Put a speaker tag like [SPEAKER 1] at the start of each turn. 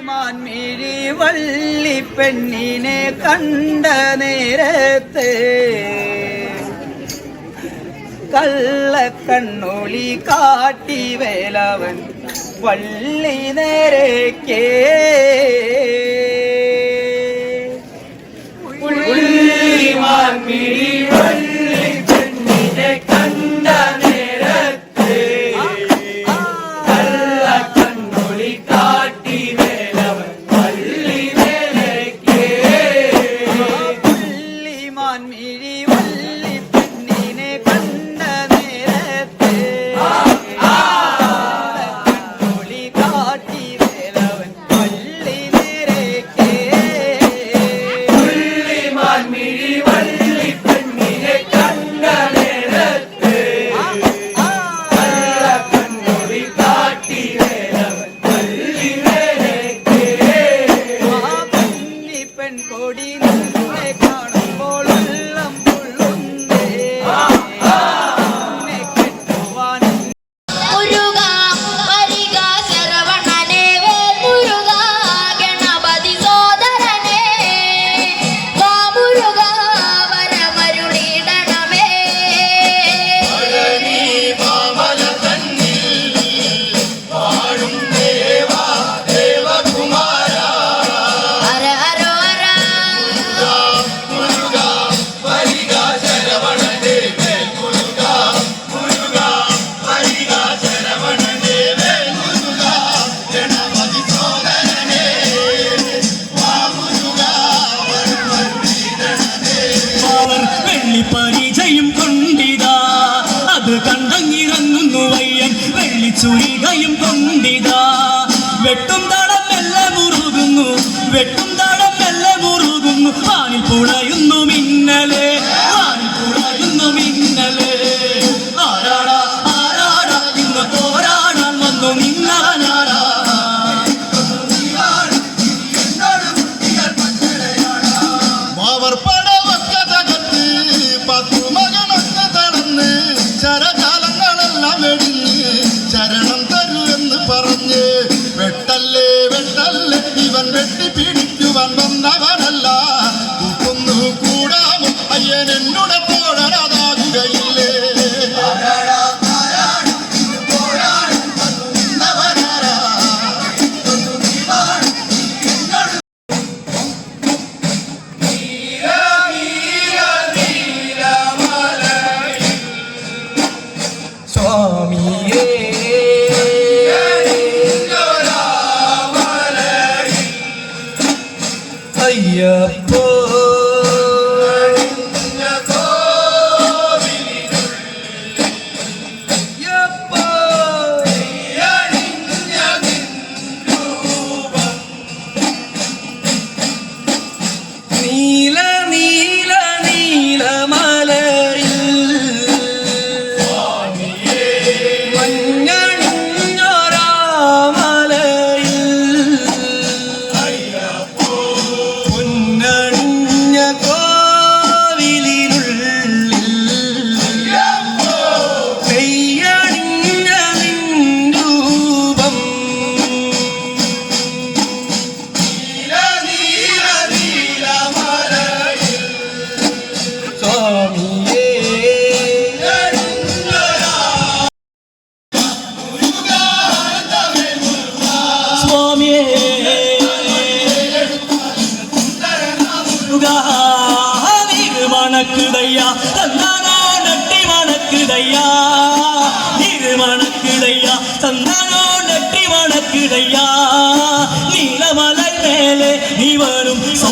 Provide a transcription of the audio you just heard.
[SPEAKER 1] മാൻമിഴി വള്ളി പെണ്ണിനെ കണ്ട നേരത്ത് കള്ളക്കണ്ണൊളി കാട്ടി വേലവൻ വള്ളി നേരക്കേ
[SPEAKER 2] Me. വെള്ളിപ്പരിചയം കൊണ്ടിതാ. അത് കണ്ടങ്ങിറങ്ങുന്നു വയ്യൻ വെള്ളിച്ചുരികയും കൊണ്ടിതാ. വെട്ടും തടമെല്ലാം ഉറുകുന്നു വെട്ടും
[SPEAKER 3] പത്തു മകനൊക്കെ തളർന്ന് ചരകാലങ്ങളെല്ലാം വെടിഞ്ഞ് ശരണം തരുമെന്ന് പറഞ്ഞ് വെട്ടല്ലേ വെട്ടല്ലേ ഇവൻ വെട്ടി പിടിക്കുവാൻ വന്നവനല്ല. കൂടാമോ അയ്യൻ എന്നോട് തോഴനതാകുകയില്ലേ
[SPEAKER 1] மணக்குதையா சந்தானா நட்டி
[SPEAKER 2] மணக்குதையா நீரு மணக்குதையா சந்தானா நட்டி மணக்குதையா நீலமலை மேலே நீ வரும் சோ